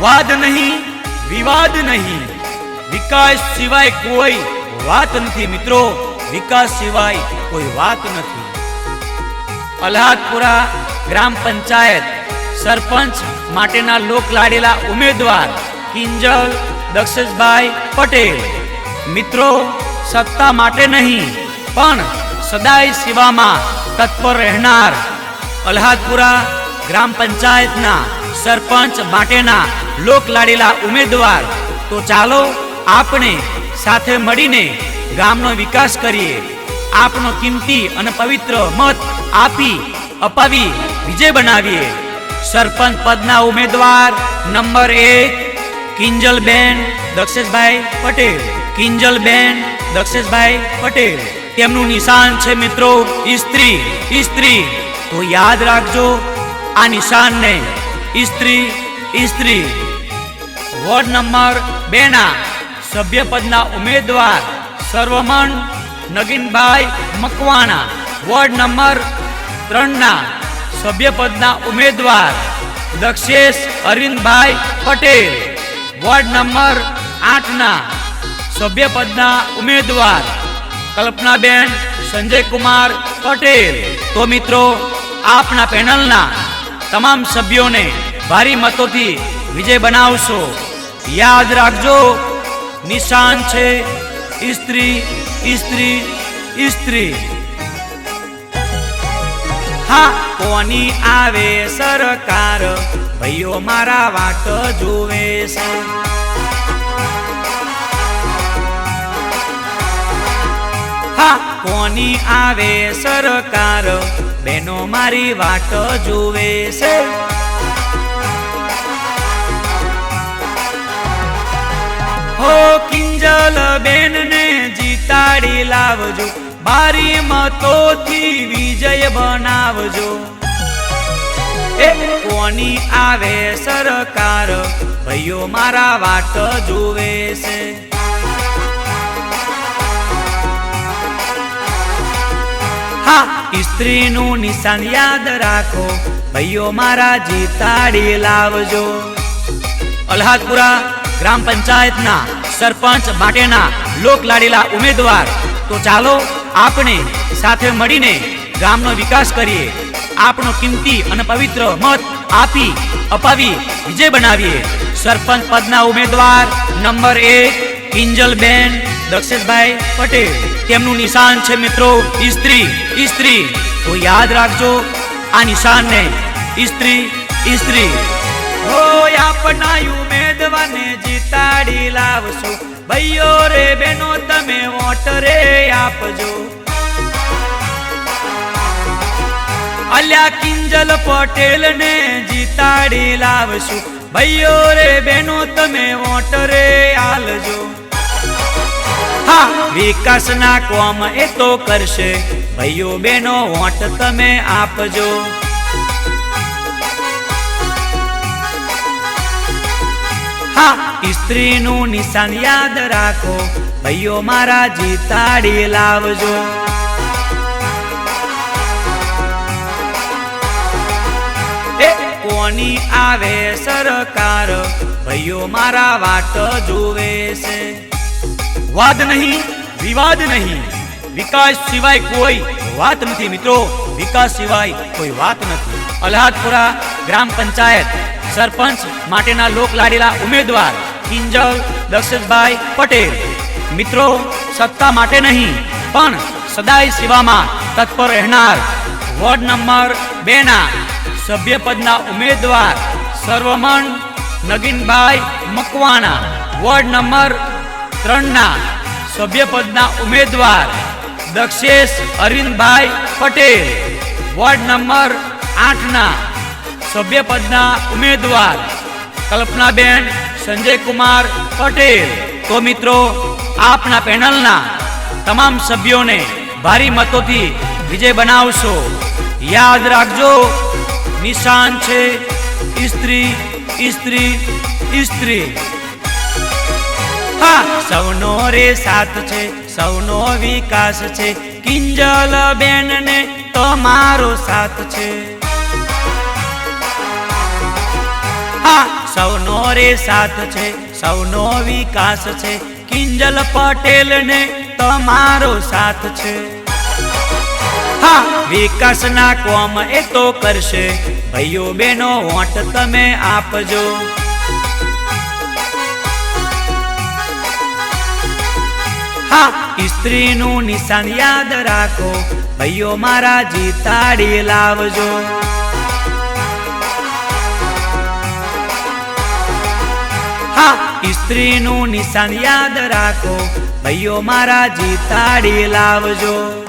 વાદ નહીં, વિવાદ નહીં. વિકાસ સિવાય કોઈ વાત નથી મિત્રો. વિકાસ સિવાય કોઈ વાત નથી. અલ્હાદપુરા ગ્રામ પંચાયત સરપંચ માટેના લોક લાડેલા ઉમેદવાર કિંજલ દક્ષેશભાઈ પટેલ. મિત્રો, સત્તા માટે નહીં, પણ સદાય સેવામાં તત્પર રહેનાર અલ્હાદપુરા ગ્રામ પંચાયતના સરપંચ માટેના લોકલાડીલા ઉમેદવાર. તો ચાલો આપણે સાથે મળીને ગામનો વિકાસ કરીએ. આપનો કિંમતી અને પવિત્ર મત આપી અપાવી વિજય બનાવીએ. સરપંચ પદના ઉમેદવાર નંબર એક, કિંજલબેન દક્ષેશભાઈ પટેલ. કિંજલબેન દક્ષેશભાઈ પટેલ. તેમનું નિશાન છે મિત્રો ઇસ્ત્રી ઇસ્ત્રી તો યાદ રાખજો, આ નિશાનને ઇસ્ત્રી ઇસ્ત્રી વોર્ડ નંબર બે ના સભ્યપદના ઉમેદવાર સર્વમણ નગીનભાઈ મકવાણા. વોર્ડ નંબર ત્રણના સભ્યપદના ઉમેદવાર દક્ષેશ અરવિંદભાઈ પટેલ. વોર્ડ નંબર આઠના સભ્યપદના ઉમેદવાર કલ્પનાબેન સંજયકુમાર પટેલ. તો મિત્રો, આપના પેનલના તમામ સભ્યોને ભારી મતોથી વિજય બનાવશો. યાદ રાખજો, નિશાન છે ઇસ્ત્રી ઇસ્ત્રી ઇસ્ત્રી. હા, કોની આવે સરકાર? ભાઈઓ મારા વાટ જોવે છે. કોની આવે સરકાર? બેનો મારી વાટ જુએ છે. હો કિંજલ બેન ને જીતાડી લાવજો બારી મતોથી વિજય બનાવજો. કોની આવે સરકાર? ભાઈઓ મારા વાટ જુએ છે. હા સ્ત્રીનું નિશાન યાદ રાખો. ભાઈઓ મારા જીતાડી લાવજો. અલ્હાદપુરા ગ્રામ પંચાયતના સરપંચ માટેના લોક લાડેલા ઉમેદવાર. તો ચાલો આપણે સાથે મળીને ગામનો વિકાસ કરીએ. આપણો કિંમતી અને પવિત્ર મત આપી, અપાવી, વિજય બનાવીએ. સરપંચ પદના ઉમેદવાર નંબર એક, કિંજલબેન દક્ષેશભાઈ પટેલ, તેમનું નિશાન છે મિત્રો ઇસ્ત્રી ઇસ્ત્રી તો યાદ રાખજો, આ નિશાનને ઇસ્ત્રી ઇસ્ત્રી હો આપના ઉમેદવારને જીતાડી લાવશો. ભાઈઓ રે બેનો, તમે વોટ રે આપજો. અલ્યા કિંજલ પટેલ ને જીતાડી લાવશું. ભાઈઓ રે બેનો, તમે વોટ રે આલજો. વિકાસના કોમ એ તો કરશે. ભાઈઓ બેનો વોટ તમે આપજો. હા સ્ત્રીનું નિશાન યાદ રાખો. ભાઈઓ મારા જીતાડી લાવજો. કોની આવે સરકાર? ભાઈઓ મારા વાટ જોવે છે. વાદ નહીં, વિવાદ નહીં. વિકાસ સિવાય કોઈ વાત નથી મિત્રો. વિકાસ સિવાય કોઈ વાત નથી. અલ્હાદપુરા ગ્રામ પંચાયત સરપંચ માટેના લોકલાડીલા ઉમેદવાર કિંજલ દક્ષેશભાઈ પટેલ. મિત્રો, સત્તા માટે નહીં, પણ સદાય સેવામાં તત્પર રહેનાર વોર્ડ નંબર બે ના સભ્યપદના ઉમેદવાર સર્વમણ નગીનભાઈ મકવાણા. વોર્ડ નંબર ત્રણના સભ્યપદના ઉમેદવાર દક્ષેશ અરિંદભાઈ પટેલ. વોર્ડ નંબર આઠના સભ્યપદના ઉમેદવાર કલ્પનાબેન સંજયકુમાર પટેલ. તો મિત્રો, આપના પેનલના તમામ સભ્યોને ભારી મતોથી વિજય બનાવશો. યાદ રાખજો, નિશાન છે, ઇસ્ત્રી ઇસ્ત્રી હા સૌનો રે સાથ છે, સૌનો વિકાસ છે. કિંજલ બેન ને તમારો સાથ છે. સૌનો રે સાથ છે, સૌનો વિકાસ છે. કિંજલ પટેલ ને તમારો સાથ છે. હા, વિકાસના કોમ એ તો કરશે. ભાઈઓ બેનો વોટ તમે આપજો. હા. સ્ત્રીનું નિશાન યાદ રાખો. ભાઈઓ મારા જીતાડી લાવજો. હા. સ્ત્રીનું નિશાન યાદ રાખો. ભાઈઓ મારા જીતાડી લાવજો.